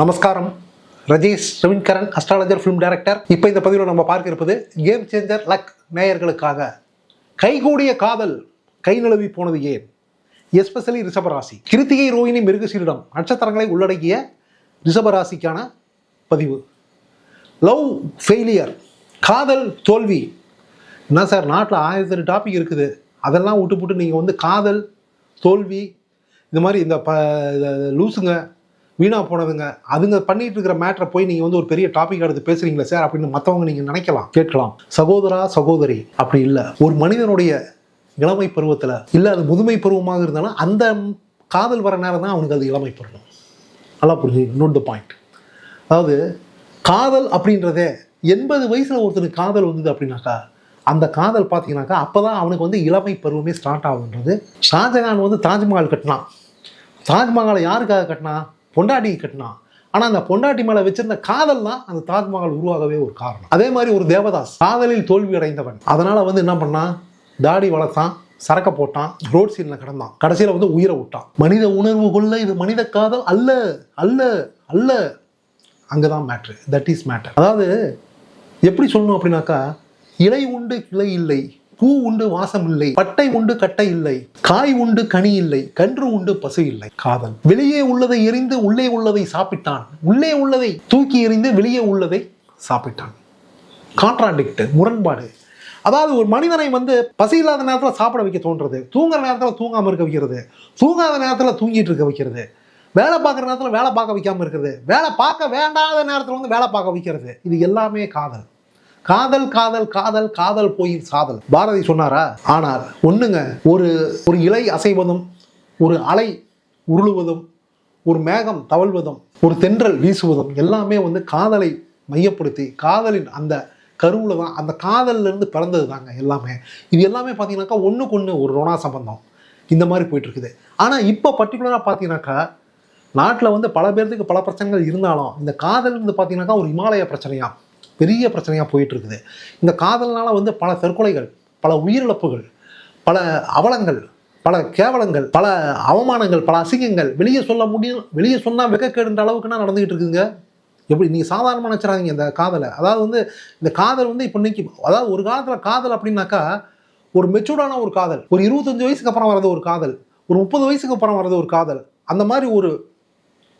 நமஸ்காரம். Rajesh Ravindran astrologer film director இப்போ இந்த பதிவில் நம்ம பார்க்க இருப்பது கேம் சேஞ்சர் லக் நேயர்களுக்காக. கைகூடிய காதல் கை நழுவி போனது ஏன்? எஸ்பெஷலி ரிஷபராசி. கிருத்திகை ரோஹிணி மிருகசீரிடம் நட்சத்திரங்களை உள்ளடக்கிய ரிஷபராசிக்கான பதிவு. லவ் ஃபெயிலியர் காதல் தோல்வி. என்ன சார் நாட்டில் ஆயிரத்தி எட்டு டாபிக் இருக்குது. அதெல்லாம் விட்டு போட்டு நீங்கள் வந்து காதல் தோல்வி இந்த மாதிரி இந்த ப லூசுங்க. வீணாக போனதுங்க. அதுங்க பண்ணிட்டு இருக்கிற மேட்டரை போய் நீங்கள் வந்து ஒரு பெரிய டாபிக் எடுத்து பேசுறீங்களா சார் அப்படின்னு மற்றவங்க நீங்கள் நினைக்கலாம். கேட்கலாம். சகோதரா சகோதரி அப்படி இல்லை. ஒரு மனிதனுடைய இளமை பருவத்தில் இல்லை அது முதுமை பருவமாக இருந்தாலும் அந்த காதல் வர நேரம் தான் அவனுக்கு அது இளமை பருவம். நல்லா புரிஞ்சு நோட் த பாயிண்ட் அதாவது காதல் அப்படின்றதே எண்பது வயசில் ஒருத்தனுக்கு காதல் வந்தது அப்படின்னாக்கா அந்த காதல் பார்த்தீங்கன்னாக்கா அப்போ தான் அவனுக்கு வந்து இளமை பருவமே ஸ்டார்ட் ஆகுன்றது ஷாஜகான் வந்து தாஜ்மஹால் கட்டினான். தாஜ்மஹாலை யாருக்காக கட்டினா பொண்டாட்டியை கட்டினான். ஆனால் அந்த பொண்டாட்டி மேலே வச்சிருந்த காதல் தான் அந்த தாஜ்மஹால் உருவாகவே ஒரு காரணம். அதே மாதிரி ஒரு தேவதாஸ் காதலில் தோல்வி அடைந்தவன். அதனால் வந்து என்ன பண்ணான்? தாடி வளர்த்தான் சரக்க போட்டான் ரோட் சீனில் கிடந்தான். கடைசியில் வந்து உயிரை விட்டான். மனித உணர்வு கொள்ள இது மனித காதல் அல்ல அல்ல அல்ல. அங்கே தான் மேட்ரு தட் இஸ் மேட்டர் அதாவது எப்படி சொல்லணும் அப்படின்னாக்கா இலை உண்டு கிளை இல்லை. பூ உண்டு வாசம் இல்லை பட்டை உண்டு கட்டை இல்லை காய் உண்டு கனி இல்லை கன்று உண்டு பசு இல்லை. காதல். வெளியே உள்ளதை எரிந்து உள்ளே உள்ளதை சாப்பிட்டான். உள்ளே உள்ளதை தூக்கி எறிந்து வெளியே உள்ளதை சாப்பிட்டான். கான்ட்ராடிக்ட் முரண்பாடு. அதாவது ஒரு மனிதனை வந்து பசி இல்லாத நேரத்தில் சாப்பிட வைக்க தோன்றது. தூங்குற நேரத்தில் தூங்காமல் இருக்க வைக்கிறது. தூங்காத நேரத்தில் தூங்கிட்டு இருக்க வைக்கிறது. வேலை பார்க்குற நேரத்தில் வேலை பார்க்க வைக்காமல் இருக்கிறது. வேலை பார்க்க வேண்டாத நேரத்தில் வந்து வேலை பார்க்க வைக்கிறது. இது எல்லாமே காதல். காதல் காதல் காதல் காதல் போய் சாதல். பாரதி சொன்னாரா? ஆனால் ஒண்ணுங்க ஒரு ஒரு இலை அசைவதும் ஒரு அலை உருளுவதும் ஒரு மேகம் தவழ்வதும் ஒரு தென்றல் வீசுவதும் எல்லாமே வந்து காதலை மையப்படுத்தி காதலின் அந்த கருவில் தான் அந்த காதலில் இருந்து பிறந்தது தாங்க எல்லாமே. இது எல்லாமே பார்த்தீங்கன்னாக்கா ஒன்றுக்கு ஒன்று ஒரு ரோனா சம்பந்தம். இந்த மாதிரி போயிட்டுருக்குது. ஆனால் இப்போ பர்டிகுலராக பார்த்தீங்கன்னாக்கா நாட்டில் வந்து பல பேர்த்துக்கு பல பிரச்சனைகள் இருந்தாலும் இந்த காதல் வந்து பார்த்தீங்கன்னாக்கா ஒரு இமாலய பிரச்சனையாக பெரிய பிரச்சனையாக போயிட்டுருக்குது. இந்த காதல்னால் வந்து பல தற்கொலைகள் பல உயிரிழப்புகள் பல அவலங்கள் பல கேவலங்கள் பல அவமானங்கள் பல அசிங்கங்கள் வெளியே சொல்ல முடியும் வெளியே சொன்னால் வெக்கக்கேடுன்ற அளவுக்குன்னா நடந்துகிட்டு இருக்குங்க எப்படி நீங்கள் சாதாரணமாக நினச்சிடாதீங்க இந்த காதலை. அதாவது வந்து இந்த காதல் வந்து இப்போ இன்னைக்கு அதாவது ஒரு காலத்தில் காதல் அப்படின்னாக்கா ஒரு மெச்சூர்டான ஒரு காதல் ஒரு இருபத்தஞ்சு வயசுக்கு அப்புறம் வர்றது ஒரு காதல் ஒரு முப்பது வயசுக்கு அப்புறம் வர்றது ஒரு காதல் அந்த மாதிரி ஒரு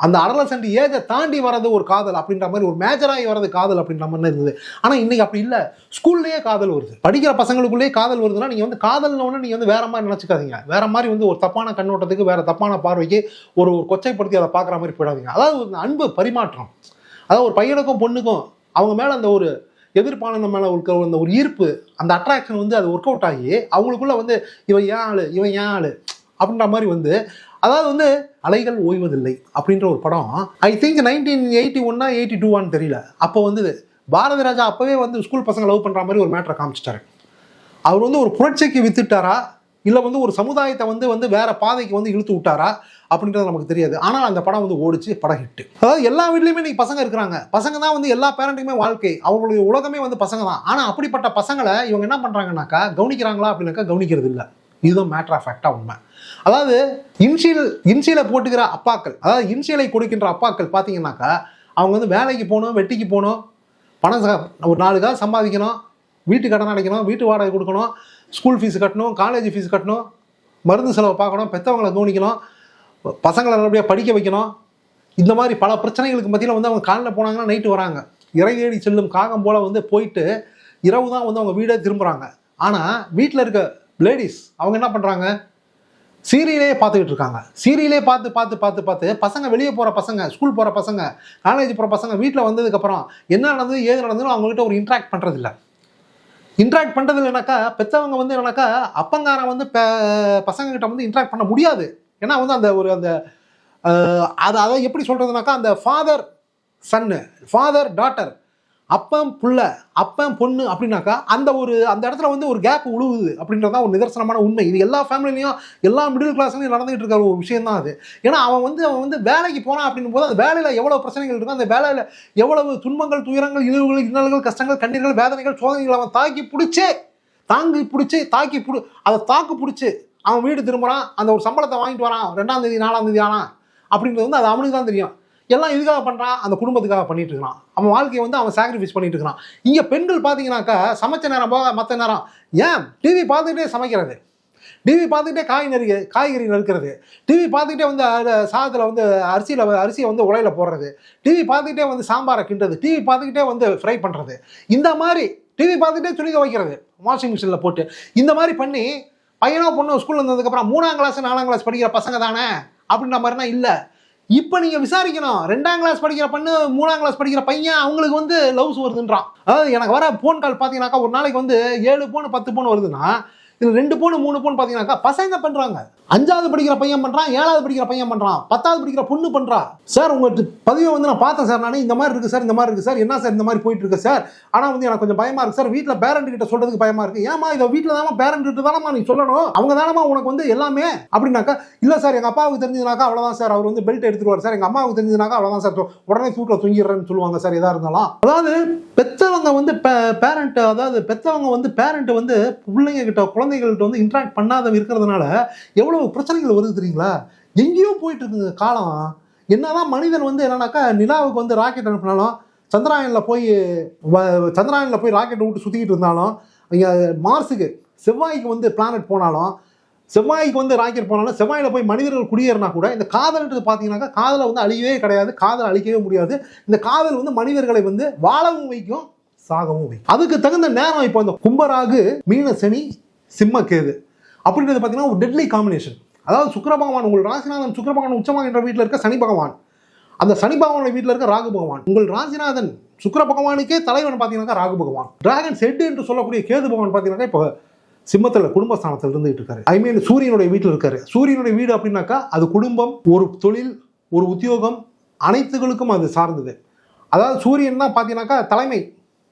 அந்த அடலசன்ட் ஏஜை தாண்டி வர்றது ஒரு காதல் அப்படின்ற மாதிரி ஒரு மேஜராகி வர்றது காதல் அப்படின்ற மாதிரி இருந்தது. ஆனால் இன்னைக்கு அப்படி இல்லை. ஸ்கூல்லேயே காதல் வருது. படிக்கிற பசங்களுக்குள்ளேயே காதல் வருதுன்னா நீங்கள் வந்து காதல்னு ஒன்று நீங்கள் வந்து வேற மாதிரி நினச்சிக்காதீங்க. வேற மாதிரி வந்து ஒரு தப்பான கண்ணோட்டத்துக்கு வேற தப்பான பார்வைக்கு ஒரு ஒரு கொச்சைப்படுத்தி அதை பார்க்குற மாதிரி போயிடாதீங்க. அதாவது ஒரு அன்பு பரிமாற்றம். அதாவது ஒரு பையனுக்கும் பொண்ணுக்கும் அவங்க மேலே அந்த ஒரு எதிர்ப்பானந்த மேலே இருக்க அந்த ஒரு ஈர்ப்பு அந்த அட்ராக்ஷன் வந்து அது ஒர்க் அவுட் ஆகி அவங்களுக்குள்ள வந்து இவன் ஏன் ஆளு? இவன் ஏன் ஆளு? அப்படின்ற மாதிரி வந்து அதாவது வந்து அலைகள் ஓய்வதில்லை அப்படின்ற ஒரு படம். ஐ திங்க் நைன்டீன் எயிட்டி ஒன்னா எயிட்டி டூவான்னு தெரியல. அப்போ வந்து பாரதி ராஜா அப்போவே வந்து ஸ்கூல் பசங்க லவ் பண்ணுற மாதிரி ஒரு மேட்ரை காமிச்சிட்டாரு. அவர் வந்து ஒரு புரட்சிக்கு வித்துட்டாரா? இல்லை வந்து ஒரு சமுதாயத்தை வந்து வந்து வேற பாதைக்கு வந்து இழுத்து விட்டாரா? அப்படின்றது நமக்கு தெரியாது. ஆனால் அந்த படம் வந்து ஓடிச்சு படம் ஹிட்டு அதாவது எல்லா வீட்லையுமே இன்னைக்கு பசங்க இருக்கிறாங்க. பசங்க தான் வந்து எல்லா பேரண்ட்டுக்குமே வாழ்க்கை. அவங்களுடைய உலகமே வந்து பசங்க தான். ஆனால் அப்படிப்பட்ட பசங்களை இவங்க என்ன பண்ணுறாங்கனாக்கா கவனிக்கிறாங்களா அப்படின்னாக்கா கவனிக்கிறது இல்லை. இதுதான் மேட்டர் ஆஃப் ஃபேக்டாக உண்மை. அதாவது இன்சியல் இன்சியலை போட்டுக்கிற அப்பாக்கள் அதாவது இன்சியலை கொடுக்கின்ற அப்பாக்கள் பார்த்தீங்கன்னாக்கா அவங்க வந்து வேலைக்கு போகணும் வெட்டிக்கு போகணும் பணம் ச- ஒரு நாலு காசு சம்பாதிக்கணும் வீட்டு கடன் அடைக்கணும் வீட்டு வாடகை கொடுக்கணும் ஸ்கூல் ஃபீஸ் கட்டணும் காலேஜ் ஃபீஸ் கட்டணும் மருந்து செலவை பார்க்கணும் பெற்றவங்களை கவனிக்கணும் பசங்களை நல்லபடியாக படிக்க வைக்கணும். இந்த மாதிரி பல பிரச்சனைகளுக்கு மத்தியில் வந்து அவங்க காலையில் போனாங்கன்னா நைட்டு வராங்க. இறங்கேடி செல்லும் காகம் போல் வந்து போயிட்டு இரவு தான் வந்து அவங்க வீடே திரும்புகிறாங்க ஆனால் வீட்டில் இருக்க லேடிஸ் அவங்க என்ன பண்ணுறாங்க சீரியலே பார்த்துக்கிட்டு இருக்காங்க. சீரியலே பார்த்து பார்த்து பார்த்து பார்த்து பசங்க வெளியே போகிற பசங்க ஸ்கூல் போகிற பசங்க காலேஜ் போகிற பசங்க வீட்டில் வந்ததுக்கப்புறம் என்ன நடந்தது ஏது நடந்ததுன்னு அவங்ககிட்ட ஒரு இன்ட்ராக்ட் பண்ணுறதில்ல இன்ட்ராக்ட் பண்ணுறது இல்லைனாக்கா பெற்றவங்க வந்து என்னன்னாக்கா அப்பங்காரன் வந்து பெ- வந்து இன்ட்ராக்ட் பண்ண முடியாது. ஏன்னா வந்து அந்த ஒரு அந்த அதை அதை எப்படி சொல்கிறதுனாக்கா அந்த ஃபாதர் சன்னு ஃபாதர் டாட்டர் அப்பன் புள்ள அப்பன் பொண்ணு அப்படின்னாக்கா அந்த ஒரு அந்த இடத்துல வந்து ஒரு கேப் உழுவுது அப்படின்றதான் ஒரு நிதர்சனமான உண்மை. இது எல்லா ஃபேமிலிலையும் எல்லா மிடில் கிளாஸ்லையும் நடந்துகிட்டு இருக்கிற ஒரு விஷயம் தான் அது. ஏன்னா அவன் வந்து அவன் வந்து வேலைக்கு போனான் அப்படின்னும் போது அந்த வேலையில் எவ்வளோ பிரச்சனைகள் இருக்கும் அந்த வேலையில் எவ்வளவு துன்பங்கள் துயரங்கள் இழிவுகள் இன்னல்கள் கஷ்டங்கள் கண்ணீர்கள் வேதனைகள் சோதனைகள் அவன் தாக்கி பிடிச்சே தாங்கி பிடிச்சி தாக்கி பிடி அதை தாக்கு பிடிச்சி அவன் வீடு திரும்புகிறான் அந்த ஒரு சம்பளத்தை வாங்கிட்டு வரான் ரெண்டாம் தேதி நாலாம் தேதி ஆனா அப்படின்றது வந்து அது அவனுக்கு தான் தெரியும். எல்லாம் இதுக்காக பண்ணுறான் அந்த குடும்பத்துக்காக பண்ணிட்டு இருக்கான் அவன் வாழ்க்கையை வந்து அவன் சாக்ரிஃபைஸ் பண்ணிட்டு இருக்கான் இங்கே பெண்கள் பார்த்தீங்கன்னாக்கா சமைச்ச நேரம் போக மற்ற நேரம். ஏன்? டிவி பார்த்துக்கிட்டே சமைக்கிறது. டிவி பார்த்துக்கிட்டே காய் நறுக்க காய்கறி நறுக்கிறது. டிவி பார்த்துக்கிட்டே வந்து சாதத்தில் வந்து அரிசியில் அரிசியை வந்து உலையில் போடுறது. டிவி பார்த்துக்கிட்டே வந்து சாம்பாரை கிண்டுறது. டிவி பார்த்துக்கிட்டே வந்து ஃப்ரை பண்ணுறது இந்த மாதிரி டிவி பார்த்துக்கிட்டே துணி துவைக்கிறது. வாஷிங் மிஷினில் போட்டு. இந்த மாதிரி பண்ணி பையனோ பொண்ணோ ஸ்கூலில் இருந்ததுக்கப்புறம் மூணாம் கிளாஸ் நாலாம் கிளாஸ் படிக்கிற பசங்க தானே? அப்படின்ற மாதிரினா இல்லை. இப்போ நீங்கள் விசாரிக்கணும். ரெண்டாம் கிளாஸ் படிக்கிற பண்ணு மூணாம் கிளாஸ் படிக்கிற பையன் அவங்களுக்கு வந்து லவ்ஸ் வருதுன்றான். அதாவது எனக்கு வர ஃபோன் கால் பார்த்தீங்கன்னாக்கா ஒரு நாளைக்கு வந்து ஏழு போன் பத்து போன் வருதுன்னா இது ரெண்டு போன் மூணு போன் பார்த்தீங்கன்னாக்கா பசங்க பண்ணுறாங்க அஞ்சாவது படிக்கிற பையன் பண்ணுறான் ஏழாவது படிக்கிற பையன் பண்ணுறான் பத்தாவது படிக்கிற பொண்ணு பண்ணுறா சார் உங்கள் பதிவை வந்து நான் பார்த்தேன் சார். நானே இந்த மாதிரி இருக்குது சார் இந்த மாதிரி இருக்குது சார். என்ன சார் இந்த மாதிரி போயிட்டு இருக்கு சார்? ஆனால் வந்து எனக்கு கொஞ்சம் பயமாக இருக்குது சார். வீட்டில் பேரண்ட் கிட்ட சொல்கிறதுக்கு பயமாக இருக்குது ஏமா இதை வீட்டில் தானே பேரண்ட் கிட்ட தானமா நீ சொல்லணும்? அவங்க தானமா உனக்கு வந்து எல்லாமே? அப்படின்னாக்கா இல்லை சார் எங்கள் அப்பாவுக்கு தெரிஞ்சதுனாக்கா அவ்வளோதான் சார். அவர் வந்து பெல்ட் எடுத்துருவார் சார். எங்கள் அம்மாவுக்கு தெரிஞ்சதுனாக்கா அவ்வளோதான் சார். உடனே தூக்கில் தூங்கிடுறேன்னு சொல்லுவாங்க சார் எதாக இருந்தாலும். அதாவது பெற்றவங்க வந்து பேரண்ட் அதாவது பெற்றவங்க வந்து பேரண்ட் வந்து பிள்ளைங்க கிட்ட குழந்தைகள்கிட்ட வந்து இன்ட்ராக்ட் பண்ணாத இருக்கிறதுனால எவ்வளவு பிரச்சனைகள் வருது தெரியுங்களா? எங்கேயோ போயிட்டு இருக்குங்க காலம். என்னதான் மனிதன் வந்து என்னன்னாக்கா நிலாவுக்கு வந்து ராக்கெட் அனுப்பினாலும் சந்திராயனில் போய் வ- சந்திராயனில் போய் ராக்கெட் விட்டு சுற்றிக்கிட்டு இருந்தாலும் இங்கே மார்ஸுக்கு செவ்வாய்க்கு வந்து பிளானட் போனாலும் செவ்வாய்க்கு வந்து ராக்கெட் போனாலும் செவ்வாயில் போய் மனிதர்கள் குடியேறினா கூட இந்த காதல்ன்றது பார்த்தீங்கன்னாக்கா காதலை வந்து அழியவே கிடையாது காதல் அழிக்கவே முடியாது. இந்த காதல் வந்து மனிதர்களை வந்து வாழவும் வைக்கும் சாகவும் வைக்கும். அதுக்கு தகுந்த நேரம் இப்போ இந்த கும்பராகு மீன சனி சிம்ம கேது அப்படின்றது பார்த்தீங்கன்னா ஒரு டெட்லி காம்பினேஷன் அதாவது சுக்கர பகவான் உங்கள் ராசிநாதன் சுக்கர பகவான் உச்சமாகின்ற வீட்டில் இருக்க சனி பகவான். அந்த சனி பகவானோட வீட்டில் இருக்க ராகு பகவான். உங்கள் ராசிநாதன் சுக்கிர பகவானுக்கே தலைவன் பார்த்தீங்கன்னாக்கா ராகு பகவான். டிராகன் செட் என்று சொல்லக்கூடிய கேது பகவான் பார்த்தீங்கன்னாக்கா இப்போ சிம்மத்தில் குடும்பஸ்தானத்தில் இருந்துகிட்டு இருக்காரு. ஐ மீன் சூரியனுடைய வீட்டில் இருக்காரு. சூரியனுடைய வீடு அப்படின்னாக்கா அது குடும்பம் ஒரு தொழில் ஒரு உத்தியோகம் அனைத்துகளுக்கும் அது சார்ந்தது. அதாவது சூரியன் தான் பார்த்தீங்கன்னாக்கா தலைமை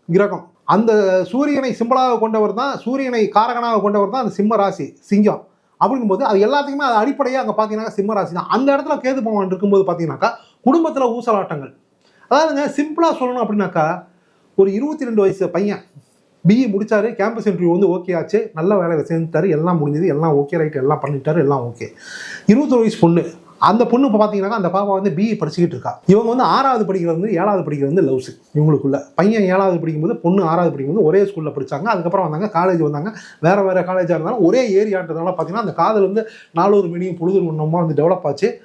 கிரகம். அந்த சூரியனை சிம்பலாக கொண்டவர் தான் சூரியனை காரகனாக கொண்டவர் தான் அந்த சிம்ம ராசி சிங்கம். அப்படிங்கும்போது அது எல்லாத்துக்குமே அது அடிப்படையாக அங்கே பார்த்தீங்கன்னா சிம்ம ராசி தான் அந்த இடத்துல கேது பகவான் இருக்கும்போது பார்த்தீங்கன்னாக்கா குடும்பத்தில் ஊசலாட்டங்கள். அதாவதுங்க சிம்பிளாக சொல்லணும் அப்படின்னாக்கா ஒரு இருபத்தி ரெண்டு வயசு பையன் பிஇ முடிச்சாரு கேம்பஸ் இன்டர்வியூ வந்து ஓகே ஆச்சு நல்ல வேலையில் சேர்ந்துட்டார் எல்லாம் முடிஞ்சது எல்லாம் ஓகே ரைட் எல்லாம் பண்ணிட்டாரு எல்லாம் ஓகே இருபத்தொரு வயசு பொண்ணு. அந்த பொண்ணு இப்போ பார்த்தீங்கன்னா அந்த பாப்பா வந்து பிஇ படிச்சுக்கிட்டு இருக்கா. இவங்க வந்து ஆறாவது படிக்கிறது வந்து ஏழாவது படிக்கிறது வந்து லவ்ஸ். இவங்களுக்குள்ள. பையன் ஏழாவது படிக்கும்போது பொண்ணு ஆறாவது படிக்கும்போது ஒரே ஸ்கூலில் படிச்சாங்க. அதுக்கப்புறம் வந்தாங்க காலேஜ் வந்தாங்க. வேறு வேறு காலேஜாக இருந்தாலும் ஒரே ஏரியான்றதுனால பார்த்தீங்கன்னா அந்த காதல் வந்து நாலூறு மணியும் பொழுது ஒன்றுமா வந்து டெவலப் ஆச்சு.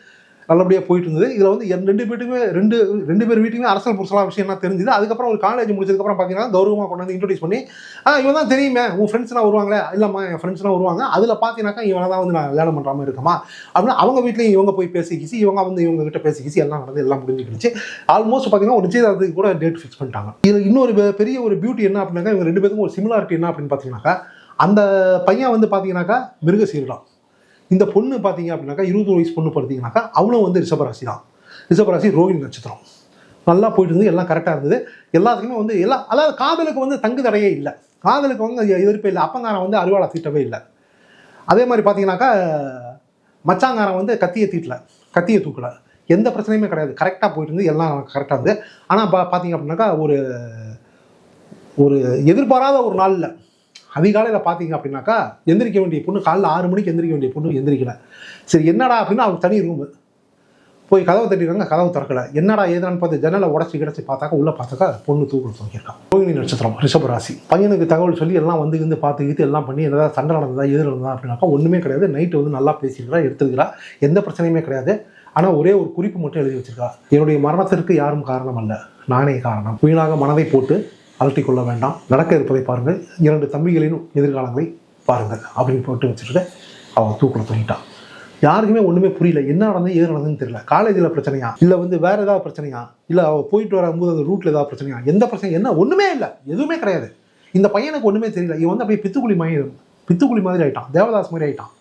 நல்லபடியாக போயிட்டு இருந்தது இதில் வந்து என் ரெண்டு பேருக்குமே ரெண்டு ரெண்டு பேர் வீட்டுக்குமே அரசல் விஷயம் என்ன தெரிஞ்சுது. அதுக்கப்புறம் ஒரு காலேஜ் முடிச்சதுக்கப்புறம் பார்த்தீங்கன்னா கௌரவமாக கொண்டு வந்து இன்ட்ரடியூஸ் பண்ணி ஆ இவன் தான் தெரியுமே உன் ஃப்ரெண்ட்ஸ்லாம் வருவாங்களே? இல்லைம்மா என் ஃப்ரெண்ட்ஸ்லாம் வருவாங்க. அதில் பார்த்தீங்கன்னாக்கா இவனை தான் வந்து நான் கல்யாணம் பண்ணுற மாதிரி இருக்கமா? அப்படின்னு அவங்க வீட்லேயும் இவங்க போய் பேசிக்கிச்சு இவங்க வந்து இவங்க கிட்ட பேசிக்கிச்சு எல்லாம் நடந்து எல்லாம் முடிஞ்சுக்கிடுச்சு. ஆல்மோஸ்ட் பார்த்தீங்கன்னா ஒரு நிச்சயதார்த்தத்துக்கு கூட டேட் ஃபிக்ஸ் பண்ணிட்டாங்க. இதில் இன்னொரு பெரிய ஒரு பியூட்டி என்ன அப்படின்னாக்கா இவங்க ரெண்டு பேருக்கும் ஒரு சிமிலாரிட்டி என்ன அப்படின்னு பார்த்தீங்கன்னாக்கா அந்த பையன் வந்து பார்த்தீங்கன்னாக்கா மிருகசீரடம் இந்த பொண்ணு பார்த்தீங்க அப்படின்னாக்கா இருபது வயசு பொண்ணு பார்த்தீங்கன்னாக்கா அவளும் வந்து ரிஷபராசி தான் ரிஷபராசி ரோஹிணி நட்சத்திரம். நல்லா போயிட்டு இருந்தது எல்லாம் கரெக்டாக இருந்தது. எல்லாத்துக்குமே வந்து எல்லா அதாவது காதலுக்கு வந்து தங்கு தடையே இல்லை. காதலுக்கு வந்து எதிர்ப்பே இல்லை. அப்பங்காரன் வந்து அருவாளை தீட்டவே இல்லை. அதே மாதிரி பார்த்தீங்கன்னாக்கா மச்சாங்காரன் வந்து கத்தியை தீட்டல. கத்தியை தூக்கல. எந்த பிரச்சனையுமே கிடையாது. கரெக்டாக போயிட்டு இருந்து எல்லாம் கரெக்டாக இருந்தது. ஆனால் பா பார்த்தீங்க அப்படின்னாக்கா ஒரு ஒரு எதிர்பாராத ஒரு நாளில் அதிகாலையில் பார்த்தீங்க அப்படின்னாக்கா எந்திரிக்க வேண்டிய பொண்ணு காலைல ஆறு மணிக்கு எந்திரிக்க வேண்டிய பொண்ணு எந்திரிக்கல. சரி என்னடா அப்படின்னா அவங்க தனி ரூமு போய் கதவை தட்டிடுறாங்க கதவு திறக்கல. என்னடா ஏதான்னு பார்த்து ஜன்னலை உடச்சி கிடச்சி பார்த்தாக்கா உள்ள பார்த்தாக்கா பொண்ணு தூக்கில் தூக்கியிருக்கான் ரோஹிணி நட்சத்திரம் ரிஷபராசி பையனுக்கு தகவல் சொல்லி எல்லாம் வந்து இருந்து பார்த்து இது எல்லாம் பண்ணி ஏதாவது சண்டை நடந்ததா எதிர் நடந்ததா அப்படின்னாக்கா ஒன்றுமே கிடையாது. நைட்டு வந்து நல்லா பேசியிருக்கிறா எடுத்துருக்கிறா. எந்த பிரச்சனையுமே கிடையாது. ஆனால் ஒரே ஒரு குறிப்பு மட்டும் எழுதி வச்சிருக்கா. என்னுடைய மரணத்திற்கு யாரும் காரணம் அல்ல நானே காரணம். வீணாக மனதை போட்டு அலட்டிக் கொள்ள வேண்டாம். நடக்க இருப்பதை பாருங்கள். இரண்டு தம்பிகளின் எதிர்காலங்களை பாருங்கள். அப்படின்னு போட்டு வச்சுட்டு அவன் தூக்கில் தூங்கிட்டான் யாருக்குமே ஒன்றுமே புரியல. என்ன நடந்தது ஏது நடந்ததுன்னு தெரியல. காலேஜில் பிரச்சனையா? இல்லை வந்து வேற ஏதாவது பிரச்சனையா? இல்லை அவள் போயிட்டு வரும்போது அந்த ரூட்டில் ஏதாவது பிரச்சனையா? எந்த பிரச்சனை என்ன? ஒன்றுமே இல்லை. எதுவுமே கிடையாது. இந்த பையனுக்கு ஒன்றுமே தெரியல. இவன் வந்து அப்படியே பித்துக்குழி மாதிரி பித்துக்குழி மாதிரி ஆகிட்டான் தேவதாஸ் மாதிரி ஆகிட்டான்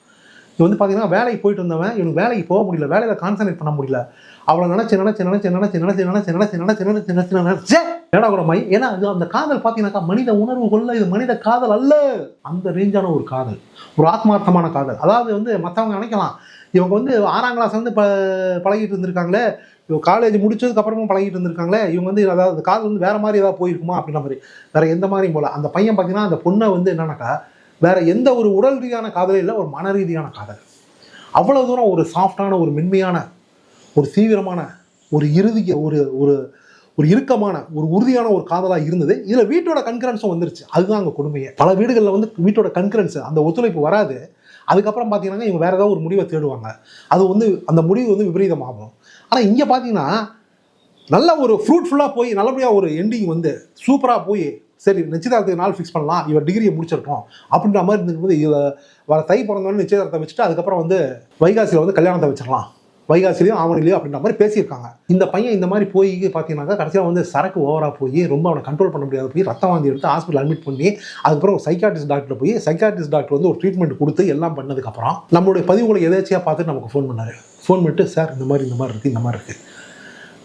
இது வந்து பார்த்தீங்கன்னா வேலைக்கு போயிட்டு இருந்தவன் இவனுக்கு வேலைக்கு போக முடியல வேலையில் கான்சன்ட்ரேட் பண்ண முடியல அவளை நினச்சி நினச்சி நினச்சி நினச்சி நினச்சி நினச்சி நினச்சி நினச்சி நினச்சி நினச்சி நினச்சி ஏடா கூட மை ஏன்னா அது அந்த காதல் பார்த்தீங்கன்னாக்கா மனித உணர்வு கொள்ள இது மனித காதல் அல்ல அந்த ரேஞ்சான ஒரு காதல் ஒரு ஆத்மார்த்தமான காதல் அதாவது வந்து மற்றவங்க நினைக்கலாம் இவங்க வந்து ஆறாம் கிளாஸ் வந்து ப பழகிட்டு இருந்திருக்காங்களே இவங்க காலேஜ் முடிச்சதுக்கு அப்புறமும் பழகிட்டு இருந்திருக்காங்களே இவங்க வந்து அதாவது காதல் வந்து வேற மாதிரி ஏதாவது போயிருக்குமா அப்படின்ற மாதிரி வேற எந்த மாதிரியும் போல அந்த பையன் பார்த்தீங்கன்னா அந்த பொண்ணை வந்து என்னன்னாக்கா வேற எந்த ஒரு உடல் ரீதியான காதலும் இல்லை ஒரு மன ரீதியான காதல். அவ்வளோ தூரம் ஒரு சாஃப்டான ஒரு மென்மையான ஒரு தீவிரமான ஒரு இறுதி ஒரு ஒரு ஒரு இறுக்கமான ஒரு உறுதியான ஒரு காதலாக இருந்தது. இதில் வீட்டோட கன்கரன்ஸும் வந்துருச்சு. அதுதான் அங்கே கொடுமையே. பல வீடுகளில் வந்து வீட்டோட கன்கரன்ஸ் அந்த ஒத்துழைப்பு வராது. அதுக்கப்புறம் பார்த்தீங்கன்னா இவங்க வேறு ஏதாவது ஒரு முடிவை தேடுவாங்க. அது வந்து அந்த முடிவு வந்து விபரீதமாகும். ஆனால் இங்கே பார்த்தீங்கன்னா நல்ல ஒரு ஃப்ரூட்ஃபுல்லாக போய் நல்லபடியாக ஒரு எண்டிங் வந்து சூப்பராக போய் சரி நிச்சயதார்த்தத்துக்கு நாள் ஃபிக்ஸ் பண்ணலாம் இவர் டிகிரியை முடிச்சிருக்கோம். அப்படின்ற மாதிரி இருந்துக்கும்போது இவ வர தை பிறந்தவொடனே நிச்சயதார்த்தம் வச்சுட்டு அதுக்கப்புறம் வந்து வைகாசியில் வந்து கல்யாணத்தை வச்சிடலாம். வைகாசிலையும் ஆவணிலையும் அப்படின்ற மாதிரி பேசியிருக்காங்க. இந்த பையன் இந்த மாதிரி போய் பார்த்தீங்கன்னாக்கா கடைசியாக வந்து சரக்கு ஓவராக போய் ரொம்ப அவனை கண்ட்ரோல் பண்ண முடியாது போய் ரத்தம் வாந்தி எடுத்து ஹாஸ்பிட்டல் அட்மிட் பண்ணி அதுக்கப்புறம் ஒரு சைக்காட்டிஸ்ட் டாக்டர் போய் சைக்காட்டிஸ்ட் டாக்டர் வந்து ஒரு ட்ரீட்மெண்ட் கொடுத்து எல்லாம் பண்ணதுக்கப்புறம் நம்மளுடைய பதிவுகளை எதாச்சியாக பார்த்துட்டு நமக்கு ஃபோன் பண்ணார். ஃபோன் பண்ணிட்டு சார் இந்த மாதிரி இந்த மாதிரி இருக்குது இந்த மாதிரி இருக்குது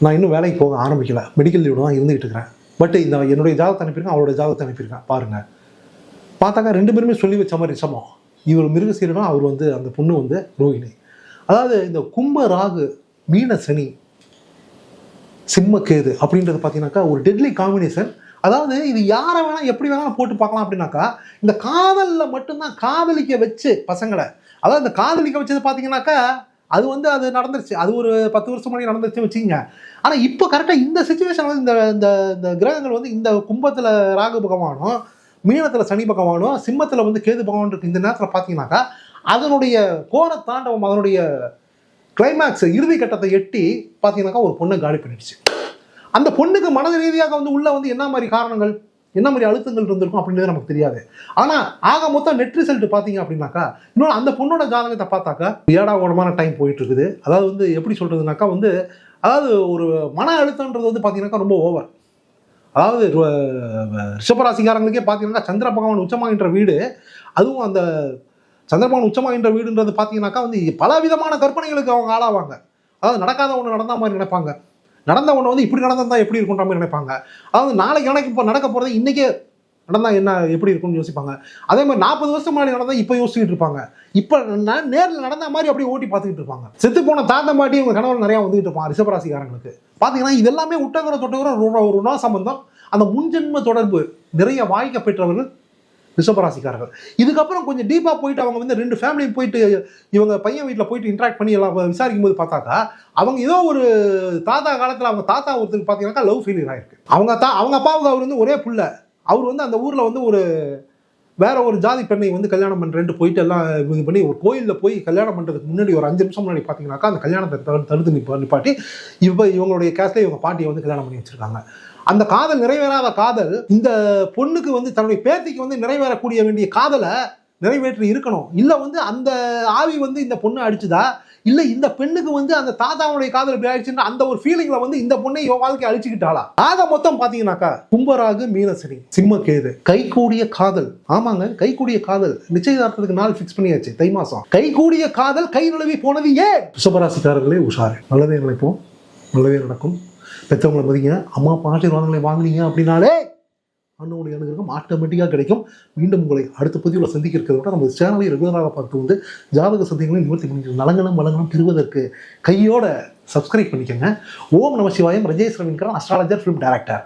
நான் இன்னும் வேலைக்கு போக ஆரம்பிக்கல. மெடிக்கல் லீவு தான் இருந்துகிட்டு இருக்கிறேன். பட் இந்த என்னுடைய ஜாதகத்தை அனுப்பியிருக்கேன் அவரோட ஜாதகத்தை அனுப்பியிருக்கேன். பாருங்கள் பார்த்தாக்கா ரெண்டு பேருமே சொல்லி வச்ச மாதிரி சமம். இவர் மிருகசீரனா அவர் வந்து அந்த பொண்ணு வந்து ரோஹிணி அதாவது இந்த கும்ப ராகு மீன சனி சிம்மக்கேது அப்படின்றது பார்த்தீங்கன்னாக்கா ஒரு டெட்லி காம்பினேஷன் அதாவது இது யாரை வேணால் எப்படி வேணாலும் போட்டு பார்க்கலாம் அப்படின்னாக்கா இந்த காதலில் மட்டும்தான் காதலிக்க வச்சு பசங்களை. அதாவது இந்த காதலிக்க வச்சது பார்த்தீங்கன்னாக்கா அது வந்து அது நடந்துருச்சு. அது ஒரு பத்து வருஷம் முன்னாடி நடந்துருச்சு வச்சுக்கோங்க. ஆனால் இப்போ கரெக்டாக இந்த சுச்சுவேஷன் வந்து இந்த இந்த இந்த கிரகங்கள் வந்து இந்த கும்பத்தில் ராகு பகவானும் மீனத்தில் சனி பகவானும் சிம்மத்தில் வந்து கேது பகவான் இருக்கு. இந்த நேரத்தில் பார்த்தீங்கன்னாக்கா அதனுடைய கோர தாண்டவம் அதனுடைய கிளைமேக்ஸ் இறுதி கட்டத்தை எட்டி பார்த்தீங்கன்னாக்கா ஒரு பொண்ணை காலி பண்ணிடுச்சு. அந்த பொண்ணுக்கு மனது ரீதியாக வந்து உள்ள வந்து என்ன மாதிரி காரணங்கள்? என்ன மாதிரி அழுத்தங்கள் இருந்திருக்கும் அப்படின்றது நமக்கு தெரியாது. ஆனால் ஆக மொத்தம் நெட் ரிசல்ட் பார்த்தீங்க அப்படின்னாக்கா இன்னொன்று அந்த பொண்ணோட ஜாதகத்தை பார்த்தாக்கா ஏடா ஓடமான டைம் போயிட்டு இருக்குது அதாவது வந்து எப்படி சொல்கிறதுனாக்கா வந்து அதாவது ஒரு மன அழுத்தம்ன்றது வந்து பார்த்தீங்கன்னாக்கா ரொம்ப ஓவர் அதாவது ரிஷபராசிக்காரங்களுக்கே பார்த்தீங்கன்னா சந்திர பகவான் உச்சமாகின்ற வீடு அதுவும் அந்த சந்திரபகவான் உச்சமாகின்ற வீடுன்றது பார்த்தீங்கன்னாக்கா வந்து பல விதமான கற்பனைகளுக்கு அவங்க ஆளாவாங்க. அதாவது நடக்காத ஒன்று நடந்த மாதிரி நினைப்பாங்க. நடந்த ஒன்று வந்து இப்படி நடந்திருந்தா எப்படி இருக்குன்ற மாதிரி நினைப்பாங்க அதாவது நாளைக்கு நாளைக்கு இப்போ நடக்க போகிறது இன்றைக்கே நடந்தால் என்ன எப்படி இருக்கும்னு யோசிப்பாங்க அதே மாதிரி நாற்பது வருஷம் முன்னாடி நடந்தால் இப்போ யோசிச்சுட்டு இருப்பாங்க இப்போ நான் நேரில் நடந்த மாதிரி அப்படியே ஓட்டி பார்த்துக்கிட்டு இருப்பாங்க செத்து போன தாத்தா பாட்டி இவங்க கனவுல நிறையா வந்துகிட்டு இருப்பான் ரிஷபராசிக்காரங்களுக்கு பார்த்தீங்கன்னா இதெல்லாமே உட்டகர தொட்டகர ரு- ஒரு ருணா சம்பந்தம் அந்த முன்ஜென்ம தொடர்பு நிறைய வாய்க்க பெற்றவர்கள் ரிஷபராசிக்காரர்கள் இதுக்கப்புறம் கொஞ்சம் டீப்பாக போயிட்டு அவங்க வந்து ரெண்டு ஃபேமிலி போயிட்டு இவங்க பையன் வீட்டில் போயிட்டு இன்ட்ராக்ட் பண்ணி எல்லாம் விசாரிக்கும் போது பார்த்தாக்கா அவங்க ஏதோ ஒரு தாத்தா காலத்தில் அவங்க தாத்தா ஒருத்தருக்கு பார்த்தீங்கன்னாக்கா லவ் ஃபெயிலியர் ஆகிருக்கு அவங்க தா அவங்க அப்பாவுக்கு அவர் வந்து ஒரே புள்ள. அவர் வந்து அந்த ஊரில் வந்து ஒரு வேற ஒரு ஜாதி பெண்ணை வந்து கல்யாணம் பண்ணுறேன்ட்டு போயிட்டு எல்லாம் இது பண்ணி ஒரு கோயிலில் போய் கல்யாணம் பண்ணுறதுக்கு முன்னாடி ஒரு அஞ்சு நிமிஷம் முன்னாடி பார்த்தீங்கன்னாக்கா அந்த கல்யாணத்தை தடுத்து நிப்பாட்டி இப்போ இவங்களுடைய கேஸ்ல இவங்க பாட்டியை வந்து கல்யாணம் பண்ணி வச்சிருக்காங்க. அந்த காதல் நிறைவேறாத காதல் இந்த பொண்ணுக்கு வந்து தன்னுடைய பேத்திக்கு வந்து நிறைவேறக்கூடிய வேண்டிய காதலை நிறைவேற்றி இருக்கணும். இல்லை வந்து அந்த ஆவி வந்து இந்த பொண்ணை அடிச்சுதா? இல்லை இந்த பெண்ணுக்கு வந்து அந்த தாத்தாவுடைய காதல் இப்படி ஆயிடுச்சுன்னா அந்த ஒரு ஃபீலிங்கில் வந்து இந்த பொண்ணை இவ வாழ்க்கை அழிச்சுக்கிட்டாளா? ஆக மொத்தம் பார்த்தீங்கன்னாக்கா கும்பராகு மீனசனி சிம்மக்கேது கைகூடிய காதல். ஆமாங்க கைகூடிய காதல். நிச்சயதார்த்தத்துக்கு நாள் ஃபிக்ஸ் பண்ணியாச்சு தை மாதம் கைகூடிய காதல் கை நழுவி போனது ஏன்? சுபராசிக்காரர்களே உஷாரு. நல்லதே நினைப்போம். நல்லதே நடக்கும். பெற்றவங்களை மதிங்க அம்மா அப்பா ஆசீர்வாதங்களை வாங்குனீங்க அப்படின்னாலே அண்ணனுடைய அனுகிரகம் ஆட்டோமேட்டிக்காக கிடைக்கும். மீண்டும் உங்களை அடுத்த பதிவில் சந்திக்க இருக்கிறத விட நம்ம சேனலை ரெகுலராக பார்த்து வந்து ஜாதக சந்தேகங்களை நிவர்த்தி பண்ணிக்கணும் நலங்களும் வளங்களும் பெறுவதற்கு கையோட சப்ஸ்கிரைப் பண்ணிக்கோங்க. ஓம் நம Sivayam. Rajesh Ravindran astrologer film director